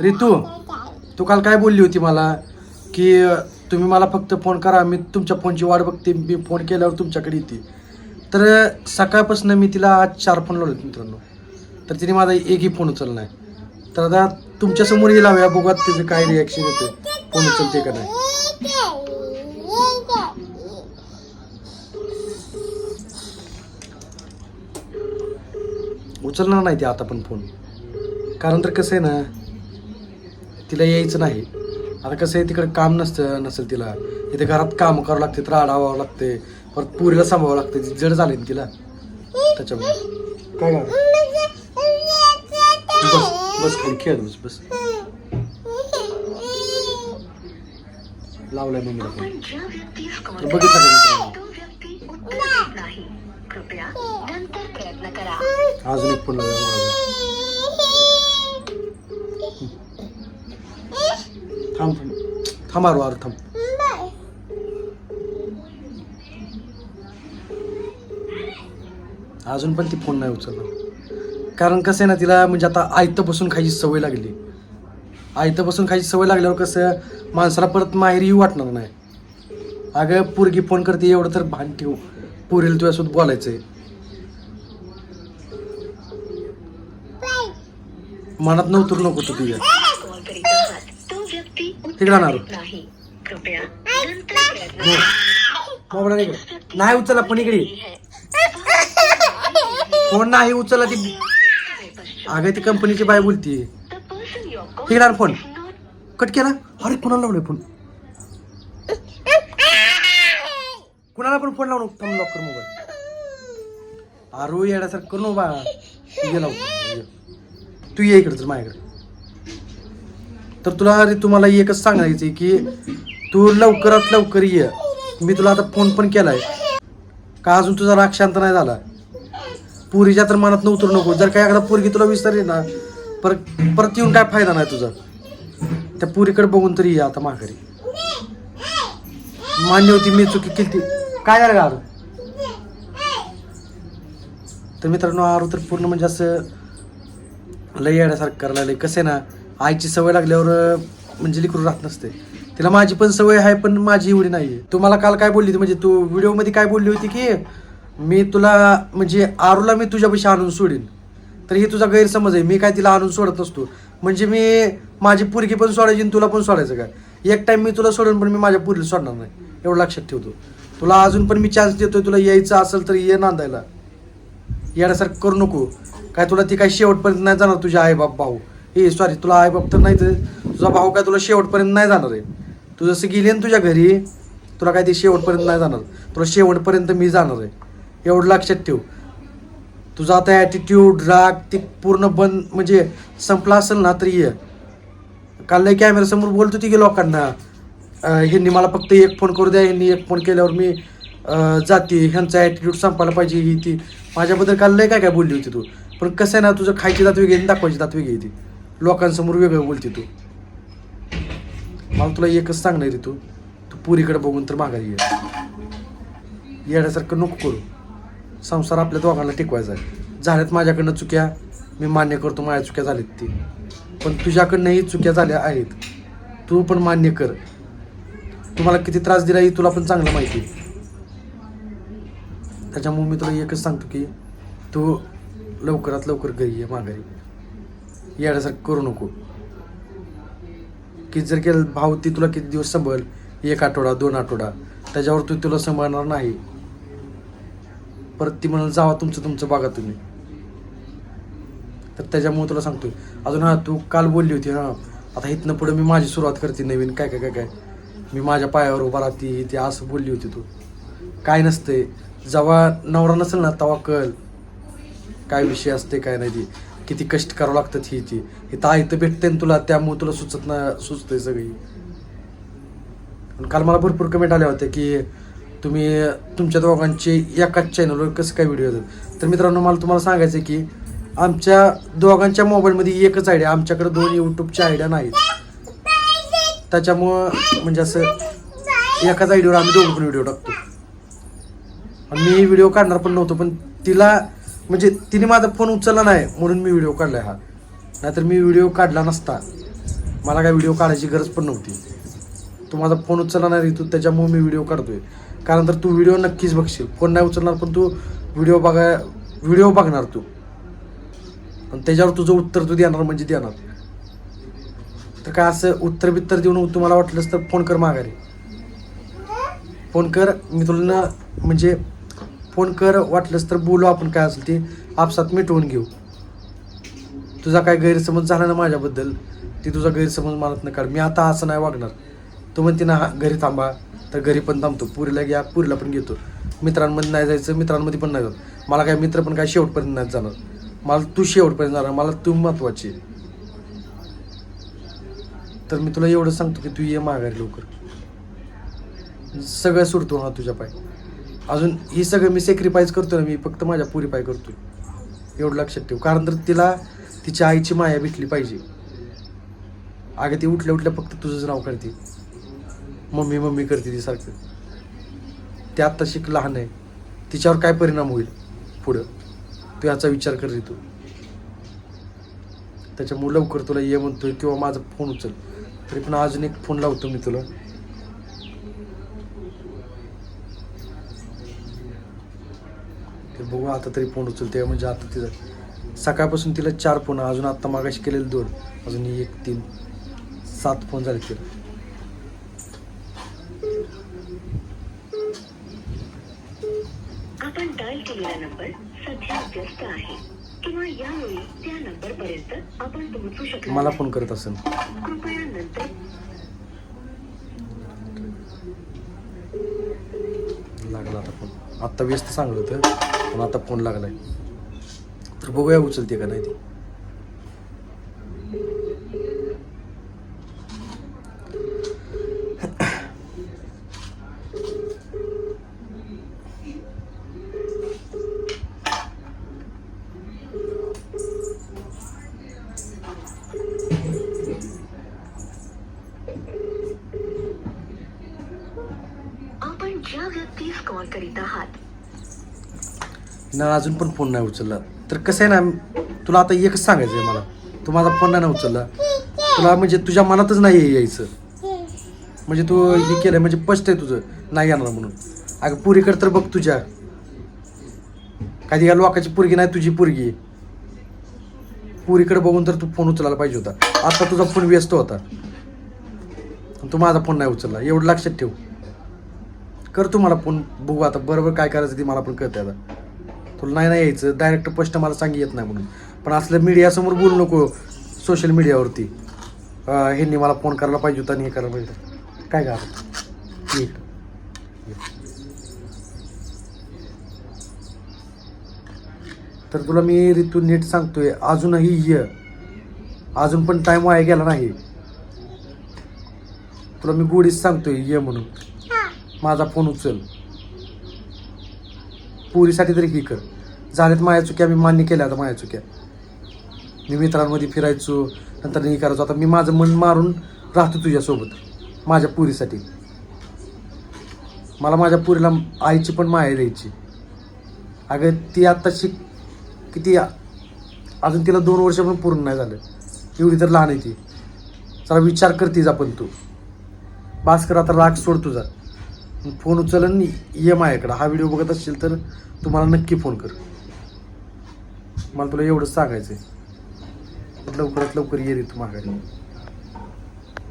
रितू तू काल काय बोलली होती मला? की तुम्ही मला फक्त फोन करा मी तुमच्या फोनची वाट बघते मी फोन केल्यावर तुमच्याकडे येते. तर सकाळपासून मी तिला आज चार फोन लावले मित्रांनो. तर तिने माझा एकही फोन उचलला आहे तर आता तुमच्यासमोर येईल हव्या बघा तिचं काय रिॲक्शन येते फोन उचलते का नाही? उचलणार नाही ते आता पण फोन कारण तर कसं आहे ना तिला यायचं नाही. आता कसं आहे तिकडे काम नसतं नसेल तिला. इथे घरात काम करावं लागते तर आढावावं लागते. परत पुरीला सांभावावं लागते. ती जड झाली ना तिला. त्याच्यामुळे. काय? बस बस खाली खेळ बस बस. लावलाय मम्मीला तर बघितलं का मित्रांनो? अजून एक फोन लावला थांब थांब थांब आरू अजून पण ती फोन नाही उचलला. कारण कसं आहे ना तिला म्हणजे आता आयतं बसून खायची सवय लागली. आयतं बसून खायची सवय लागल्यावर कसं माणसाला परत माहेरी वाटणार नाही. अगं पोरगी फोन करते एवढं तर भान ठेव. पुरेल तुझ्यासोबत बोलायचंय. मनात नव्हतं नको तू तुझ्या तिकडे. देत नाही कृपया. इकडे. नाही उचलला पण इकडे फोन नाही उचलला ती अगं ती कंपनीची बाय बोलती. तिकडे आण फोन. कट केला? अरे कुणाला लावलाय फोन? कुणाला पण फोन लावून थांब लॉक कर मोबाईल. अरे येण्यासारखं करू नको बा तू ये लावतो ये. तू ये इकडे तर माझ्याकडे. तर तुला अरे तुम्हाला एकच सांगायचं की तू लवकरात लवकर ये. मी तुला आता फोन पण केलाय. का अजून तुझा राग शांत नाही झाला? पुरीच्या तर मनात नव्हतं नको. जर काय एखादा पोरगी तुला विसरली ना परत परत येऊन काय फायदा नाही तुझा? त्या पुरीकडे बघून तरी ये आता माघारी. मान्य होती मी चुकी केली काय झालं का तर मित्रांनो आरू तर पूर्ण म्हणजे असं लय येण्यासारखं करायला लागले. कसं आहे ना आईची सवय लागल्यावर म्हणजे लिकरू राहत नसते. तिला माझी पण सवय आहे पण माझी एवढी नाही आहे तुम्हाला काल काय बोलली होती? म्हणजे तू व्हिडिओमध्ये काय बोलली होती की मी तुला म्हणजे आरूला मी तुझ्यापाशी आणून सोडीन. तर ही तुझा गैरसमज आहे. मी काय तिला आणून सोडत नसतो. म्हणजे मी माझी पुरगी पण सोडायची आणि तुला पण सोडायचं का एक टाइम मी तुला सोडून पण मी माझ्या पुरीला सोडणार नाही. एवढं लक्षात ठेवतो. तुला अजून पण मी चान्स देतोय. तुला यायचं असेल तर ये नांदायला. येण्यासारखं करू नको. काय तुला ती काय शेवटपर्यंत नाही जाणार तुझ्या आई बाप भाऊ. हे सॉरी तुला आई बाप तर नाही तर तुझा भाऊ काय तुला शेवटपर्यंत नाही जाणार आहे. तू जसं गेली ना तुझ्या घरी तुला काय ते शेवटपर्यंत नाही जाणार. तुला शेवटपर्यंत मी जाणार आहे. एवढं लक्षात ठेव. तुझा आता ॲटिट्यूड राग ते पूर्ण बंद म्हणजे संपला असेल ना तरी ये. काल लय कॅमेऱ्यासमोर बोलत होती की लोकांना ह्यांनी मला फक्त एक फोन करू द्या ह्यांनी एक फोन केल्यावर मी जाते. ह्यांचा ॲटिट्यूड संपायला पाहिजे ही ती. माझ्याबद्दल काल लय काय काय बोलली होती तू. पण कसं आहे ना तुझं खायची दात वेगळी दाखवायची दात वेगळी ती. लोकांसमोर वेगळं बोलते तू. मला तुला एकच सांगणार आहे तू. तू पुरीकडे बघून तर माघारी ये. येण्यासारखं नको करू. संसार आपल्या दोघांना टिकवायचा आहे. झाल्यात माझ्याकडनं चुक्या. मी मान्य करतो माझ्या चुक्या झाल्यात ती. पण तुझ्याकडनंही चुक्या झाल्या आहेत. तू पण मान्य कर. तुम्हाला किती त्रास दिला हे तुला पण चांगलं माहिती आहे. त्याच्यामुळे मी तुला एकच सांगतो की तू लवकरात लवकर घरी ये माघारी. येण्यासारखं करू नको. की जर केलं भाव ती तुला किती दिवस सांभाळ एक आठवडा दोन आठवडा. त्याच्यावर तू तुला सांभाळणार नाही. परत ती म्हणाल जावा तुमचं तुमचं बघा तुम्ही. तर त्याच्यामुळे तुला सांगतोय. अजून हा तू काल बोलली होती हां. आता इथनं पुढे मी माझी सुरुवात करते नवीन काय काय काय काय. मी माझ्या पायावर उभा राहते ती असं बोलली होती तू. काय नसते जेव्हा नवरा नसेल ना तेव्हा कळ काय विषय असते काय नाही ती. किती कष्ट करावं लागतात ही ती इथं आहे तर भेटते ना तुला त्यामुळे तुला सुचत ना सुचतंय सगळी. आणि काल मला भरपूर कमेंट आल्या होत्या की तुम्ही तुमच्या दोघांचे एकाच चॅनलवर कसं काय व्हिडिओ येतात? तर मित्रांनो मला तुम्हाला सांगायचं आहे की आमच्या दोघांच्या मोबाईलमध्ये एकच आयडिया आमच्याकडे दोन यूट्यूबच्या आयडिया नाहीत. त्याच्यामुळं म्हणजे असं एकाच आयडीवर आम्ही दोघं पण व्हिडिओ टाकतो. आणि मी व्हिडिओ काढणार पण नव्हतो पण तिला म्हणजे तिने माझा फोन उचलला नाही म्हणून मी व्हिडिओ काढला हा. नाहीतर मी व्हिडिओ काढला नसता. मला काय व्हिडिओ काढायची गरज पण नव्हती. तू माझा फोन उचलला नाही तू त्याच्यामुळे मी व्हिडिओ काढतोय. कारण तर तू व्हिडिओ नक्कीच बघशील. फोन नाही उचलणार पण तू व्हिडिओ बघाय व्हिडिओ बघणार तू. पण त्याच्यावर तुझं उत्तर तू देणार म्हणजे देणार. तर काय असं उत्तर बित्तर देऊन तुम्हाला वाटलंच तर फोन कर माघारी. फोन कर मी तुला म्हणजे फोन कर वाटलंच तर बोलू आपण काय असेल ते आपसात मिटवून घेऊ. तुझा काय गैरसमज झाला ना माझ्याबद्दल ती तुझा गैरसमज मानत नाही काढ. मी आता असं नाही वागणार. तू म्हणते ना हा, घरी थांबा तर घरी पण थांबतो. पुरीला घ्या पुरीला पण घेतो. मित्रांमध्ये नाही जायचं मित्रांमध्ये पण नाही जात. मला काय मित्र पण काय शेवटपर्यंत नाही जाणार. मला तू शेवटपर्यंत जाणार मला तू महत्वाची आहे. तर मी तुला एवढं सांगतो की तू ये माघारी लवकर. सगळं सुटतो हा तुझ्या पाय अजून ही सगळं मी सेक्रिफाईज करतो ना मी फक्त माझ्या पुरीपाय करतो एवढं लक्षात ठेव. कारण तर तिला तिच्या आईची माया भेटली पाहिजे. अगं ती उठल्या उठल्या फक्त तुझंच नाव करते मम्मी मम्मी करते ती सारखं. ते आत्ता शिक लहान आहे. तिच्यावर काय परिणाम होईल पुढं? तू याचा विचार कर तू. त्याच्यामुळे लवकर तुला ये म्हणतोय किंवा माझा फोन उचल. तरी पण अजून एक फोन लावतो मी तुला ते बघू आता तरी फोन उचलते म्हणजे आता तिचं सकाळपासून तिला चार फोन अजून आता मागाशी केलेले दोन. अजून एक तीन सात फोन झाले तिला. आपण डायल केलेला नंबर सध्या व्यस्त आहे. किंवा यावेळी त्या नंबर पर्यंत आपण पोहोचू शकणार मला. फोन करत असेल. कृपया नंतर लागला आता फोन आत्ता व्यस्त सांगलं होतं. पण आता फोन लागलाय. तर बघूया उचलते का नाही ती. आपण ज्या व्यक्तीस कॉल करीत आहात ना अजून पण फोन नाही उचलला. तर कसं आहे ना तुला आता एकच सांगायचं आहे मला. तू माझा फोन नाही उचलला. तुला म्हणजे तुझ्या मनातच नाही आहे यायचं. म्हणजे तू हे केलं म्हणजे स्पष्ट आहे तुझं. नाही येणार म्हणून. अगं पुरीकडे तर बघ तुझ्या. कधी या लोकाची पुरगी नाही तुझी पुरगी. पुरीकडे बघून तर तू फोन उचलायला पाहिजे होता. आता तुझा फोन व्यस्त होता. आणि तू माझा फोन नाही उचलला. एवढं लक्षात ठेव. कर तू मला फोन. बघू आता बरोबर काय करायचं ते मला पण कळतंय आता. तुला नाही नाही यायचं. डायरेक्ट स्पष्ट मला सांगी येत नाही म्हणून. पण असलं मीडियासमोर बोलू नको सोशल मीडियावरती ह्यांनी मला फोन करायला पाहिजे होता आणि हे करायला पाहिजे होतं. काय का तर तुला मी ऋतू नीट सांगतोय अजूनही ये. अजून पण टाइम वाया गेला नाही. तुला मी गोडीच सांगतोय ये म्हणून. माझा फोन उचल. पुरीसाठी तरी ही कर. झाल्यात माया चुक्या मी मान्य केल्या आता माया चुक्या. मी मित्रांमध्ये फिरायचो नंतर हे करायचो. आता मी माझं मन मारून राहतो तुझ्यासोबत माझ्या पुरीसाठी. मला माझ्या पुरीला आईची पण माया द्यायची. अगं ती आत्ता शिक किती अजून तिला दोन वर्ष पण पूर्ण नाही झालं. एवढी तर लहान आहे ती. जरा विचार करतीस आपण तू. भास्कर आता राग सोड तुझा. फोन उचल ये माझ्याकडं. हा व्हिडिओ बघत असशील तर तुम्हाला नक्की फोन कर. मला तुला एवढंच सांगायचं आहे लवकरात लवकर ये रे तू माघारी.